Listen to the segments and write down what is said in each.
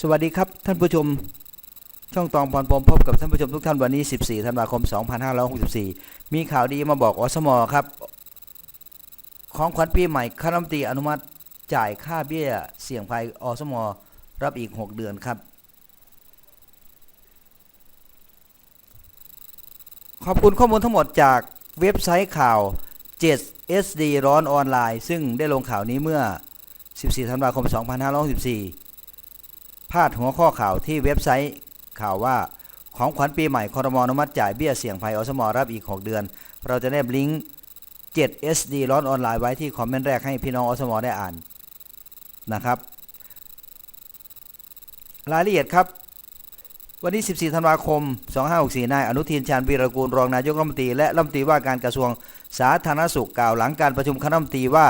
สวัสดีครับท่านผู้ชม ช่องตองพรปมพบกับท่านผู้ชมทุกท่านวันนี้ 14 ธันวาคม 2564 มีข่าวดีมาบอกอสมครับ ของขวัญปีใหม่คณะรัฐมนตรีอนุมัติจ่ายค่าเบี้ยเสี่ยงภัยอสมรับอีก 6 เดือนครับ ขอบคุณข้อมูลทั้งหมดจากเว็บไซต์ข่าว 7SD ร้อนออนไลน์ ซึ่งได้ลงข่าวนี้เมื่อ 14 ธันวาคม 2564าดหัวข้อข่าวที่เว็บไซต์ข่าวว่าของขวัญปีใหม่คอรมอนุมัติจ่ายเบี้ยเสี่ยงภัยอสมรับอีก 6 เดือน เราจะแนบลิงก์ 7SD ร้อนออนไลน์ไว้ที่คอมเมนต์แรกให้พี่น้องอสมได้อ่านนะครับ รายละเอียดครับ วันที่14 ธันวาคม 2564 นายอนุทินชาญวีรกูลรองนายกรัฐมนตรีและรัฐมนตรีว่าการกระทรวงสาธารณสุขกล่าวหลังการประชุมคณะรัฐมนตรีว่า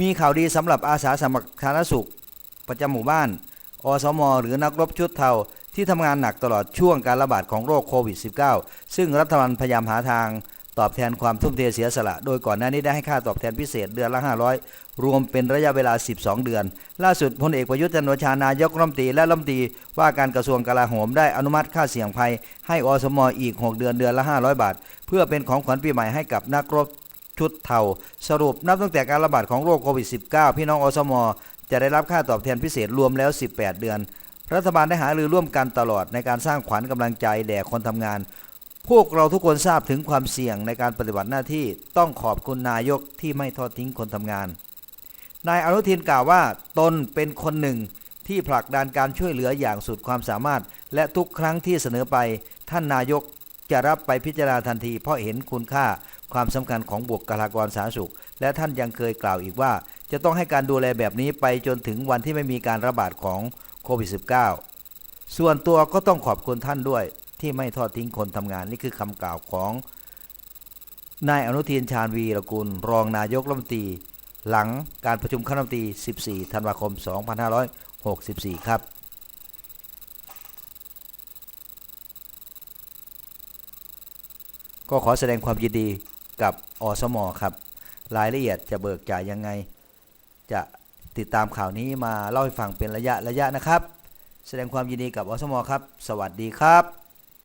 มีข่าวดีสำหรับอาสาสมัครสาธารณสุข ประจำหมู่บ้าน อสมหรือนักรบชุดเทาที่ทำงานหนักตลอดช่วงการระบาดของโรคโควิด -19 ซึ่งรัฐบาลพยายามหาทางตอบแทนความทุ่มเทเสียสละ โดยก่อนหน้านี้ได้ให้ค่าตอบแทนพิเศษเดือนละ 500 รวมเป็นระยะเวลา 12 เดือน ล่าสุดพลเอกประยุทธ์จันทร์โอชานายกรัฐมนตรีและรัฐมนตรีว่าการกระทรวงกลาโหมได้อนุมัติค่าเสี่ยงภัย ให้อสมอีก 6 เดือนเดือนละ 500 บาท เพื่อเป็นของขวัญปีใหม่ให้กับนักรบชุดเทาสรุปนับตั้งแต่การระบาดของโรคโควิด -19 พี่น้องอสม จะได้รับค่าตอบแทนพิเศษรวมแล้ว 18 เดือน รัฐบาลได้หารือร่วมกันตลอดในการสร้างขวัญกำลังใจแด่คนทำงาน พวกเราทุกคนทราบถึงความเสี่ยงในการปฏิบัติหน้าที่ต้องขอบคุณนายกที่ไม่ทอดทิ้งคนทำงาน นายอนุทินกล่าวว่า ตนเป็นคนหนึ่งที่ผลักดันการช่วยเหลืออย่างสุดความสามารถ และทุกครั้งที่เสนอไป ท่านนายกจะรับไปพิจารณาทันที เพราะเห็นคุณค่าความสำคัญของบุคลากรสาธารณสุข และท่านยังเคยกล่าวอีกว่า จะต้องให้การดูแลแบบนี้ไปจนถึงวันที่ไม่มีการระบาดของโควิด -19 ส่วนตัวก็ต้องขอบคุณท่านด้วยที่ไม่ทอดทิ้งคนทำงานนี่คือคำกล่าวของนายอนุทินชาญวีรกุล รองนายกรัฐมนตรี หลังการประชุมคณะรัฐมนตรี 14 ธันวาคม 2564 ครับก็ขอแสดงความยินดีกับอสมครับ รายละเอียดจะเบิกจ่ายยังไง จะติดตามข่าวนี้มาเล่าให้ฟังเป็นระยะระยะนะครับ แสดงความยินดีกับอสมครับ สวัสดีครับ